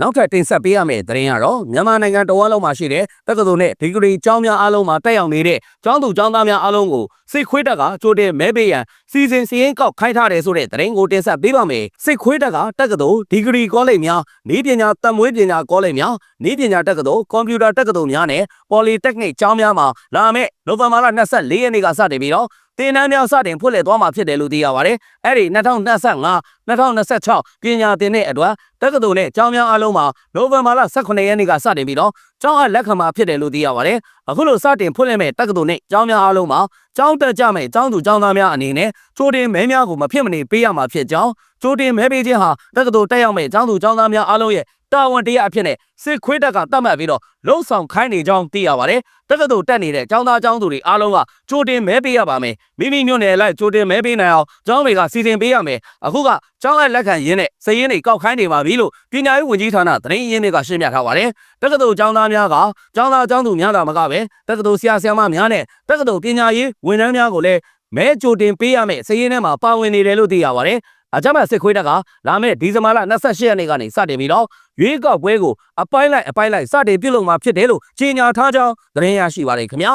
နောက်ထပ်တင်ဆက်ပေးရမယ့်သတင်းကတော့မြန်မာနိုင်ငံတော်ဝမ်းလုံးမှာရှိတဲ့တက္ကသိုလ်နဲ့ဒီဂရီကျောင်းများအားလုံးမှာတက်ရောက်နေတဲ့ကျောင်းသူကျောင်းသားများအားလုံးကိုစစ်ခွေးတက်ကကြိုတင်မဲပေးရန်စီစဉ်စည်ရင်ကောက်ခိုင်းထားတယ်ဆိုတဲ့သတင်းကိုတင်ဆက်ပေးပါမယ်စစ်ခွေးတက်ကတက္ကသိုလ်ဒီဂရီကောလိပ်များဤပညာတမွေးပညာကောလိပ်များဤပညာတက္ကသိုလ်ကွန်ပျူတာတက္ကသိုလ်များနဲ့ပေါ်လီတက်နစ်ကျောင်းများမှာလာမယ့်နိုဝင်ဘာလ24ရက်နေ့ကစတင်ပြီးတော့ တင်တန်းများစတင်ဖွင့်လှစ်သွားမှာဖြစ်တယ်လို့သိရပါတယ်အဲ့ဒီ2025 2026ပညာသင်တဲ့အတွက်တက္ကသိုလ်နဲ့ကျောင်းများအားလုံးမှာနိုဝင်ဘာလ18ရက်နေ့ကစတင်ပြီးတော့ကျောင်းအပ်လက်ခံမှာဖြစ်တယ်လို့သိရပါတယ်။အခုလိုစတင်ဖွင့်လှစ်မဲ့တက္ကသိုလ်နဲ့ကျောင်းများအားလုံးမှာကျောင်းတက်ကြမဲ့ကျောင်းသူကျောင်းသားများအနေနဲ့ချိုးတင်မဲများကိုမဖြစ်မနေပေးရမှာဖြစ်ကြောင်းချိုးတင်မဲပေးခြင်းဟာတက္ကသိုလ်တက်ရောက်မဲ့ကျောင်းသူကျောင်းသားများအားလုံးရဲ့ တာဝန်တရားအဖြစ်နဲ့စစ်ခွေးတက်ကတတ်မှတ်ပြီးတော့လှုံ့ဆော်ခိုင်းနေကြောင်းသိရပါတယ်။တက္ကသိုလ်တက်နေတဲ့ကျောင်းသားကျောင်းသူတွေအားလုံးကချိုးတင်မဲပေးရပါမယ်။မိမိမျိုးနယ်လိုက်ချိုးတင်မဲပေးနိုင်အောင်ကျောင်းတွေကစီစဉ်ပေးရမယ်။အခုကကျောင်းအပ်လက်ခံရင်းနဲ့စည်ရင်းတွေကောက်ခိုင်းနေပါပြီလို့ပညာရေးဝန်ကြီးဌာနသတင်းရင်းတွေကရှင်းပြထားပါတယ်။တက္ကသိုလ်ကျောင်းသားများကကျောင်းသားကျောင်းသူများသာမကပဲတက္ကသိုလ်ဆရာဆရာမများနဲ့တက္ကသိုလ်ပညာရေးဝန်ထမ်းများကိုလည်းမဲကြိုတင်ပေးရမယ်စည်ရင်းထဲမှာပါဝင်နေတယ်လို့သိရပါတယ်။ အကြမ်းဖက်စစ်ခွေးတက်ကလာမယ့်ဒီဇင်ဘာလ28ရက်နေ့ကနေစတင်ပြီးတော့ရွေးကောက်ပွဲကိုအပိုင်းလိုက်အပိုင်းလိုက်စတင်ပြုလုပ်မှာဖြစ်တယ်လို့ကြေညာထားကြောင်းသတင်းရရှိပါတယ်ခင်ဗျာ